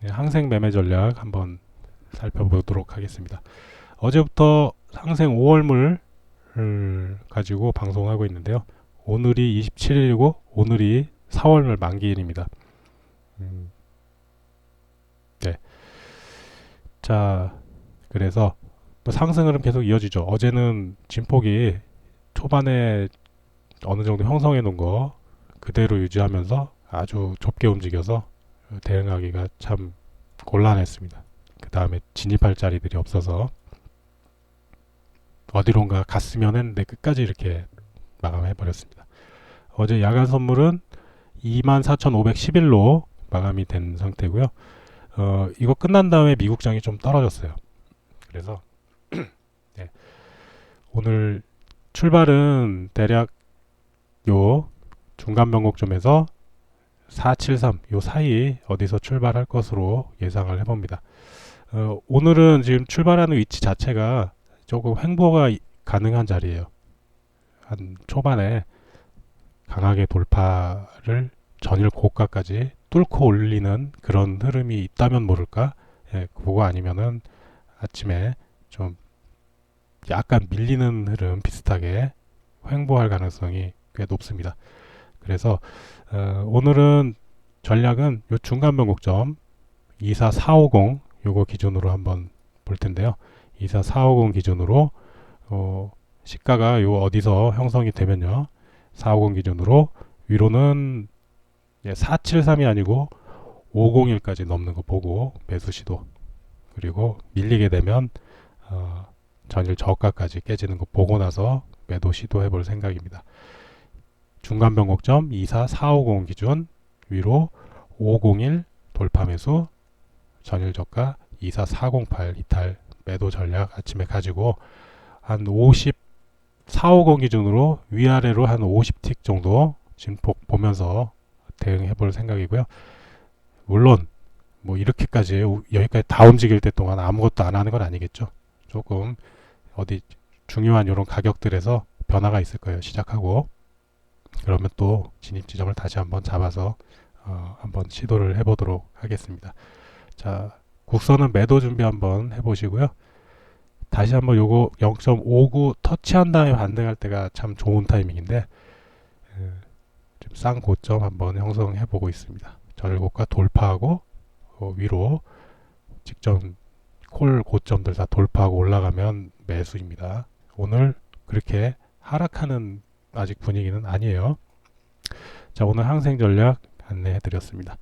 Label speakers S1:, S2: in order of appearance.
S1: 네, 항생 매매 전략 한번 살펴보도록 하겠습니다. 어제부터 항생 5월물을 가지고 방송하고 있는데요. 오늘이 27일이고 오늘이 4월물 만기일입니다. 음, 네. 자, 그래서 뭐 상승은 계속 이어지죠. 어제는 진폭이 초반에 어느 정도 형성해 놓은 거 그대로 유지하면서 아주 좁게 움직여서 대응하기가 참 곤란했습니다. 그 다음에 진입할 자리들이 없어서 어디론가 갔으면 했는데 끝까지 이렇게 마감해 버렸습니다. 어제 야간 선물은 24,511로 마감이 된 상태고요. 어, 이거 끝난 다음에 미국장이 좀 떨어졌어요. 그래서 네. 오늘 출발은 대략 요 중간 변곡점에서 473, 요 사이 어디서 출발할 것으로 예상을 해봅니다. 어, 오늘은 지금 출발하는 위치 자체가 조금 횡보가 이- 가능한 자리예요. 한 초반에 강하게 돌파를 전일 고가까지 뚫고 올리는 그런 흐름이 있다면 모를까? 예, 그거 아니면은 아침에 좀 약간 밀리는 흐름 비슷하게 횡보할 가능성이 꽤 높습니다. 그래서 어, 오늘은 전략은 요 중간 변곡점 24450 요거 기준으로 한번 볼 텐데요. 24450 기준으로 어, 시가가 요 어디서 형성이 되면요. 450 기준으로 위로는 473이 아니고 501까지 넘는 거 보고 매수 시도 그리고 밀리게 되면 어, 전일 저가까지 깨지는 거 보고 나서 매도 시도해 볼 생각입니다. 중간 변곡점 24450 기준 위로 501 돌파 매수 전일 저가 24408 이탈 매도 전략 아침에 가지고 한 50, 450 기준으로 위아래로 한 50틱 정도 진폭 보면서 대응해 볼 생각이고요. 물론 뭐 이렇게까지 우- 여기까지 다 움직일 때 동안 아무것도 안 하는 건 아니겠죠. 조금 어디 중요한 이런 가격들에서 변화가 있을 거예요. 시작하고 그러면 또 진입 지점을 다시 한번 잡아서 어, 한번 시도를 해보도록 하겠습니다. 자, 국선은 매도 준비 한번 해보시고요. 다시 한번 요거 0.59 터치한 다음에 반등할 때가 참 좋은 타이밍인데 쌍 고점 한번 형성해 보고 있습니다. 전일 고가 돌파하고 어, 위로 직전 콜 고점들 다 돌파하고 올라가면 매수입니다. 오늘 그렇게 하락하는 아직 분위기는 아니에요. 자, 오늘 항생 전략 안내해 드렸습니다.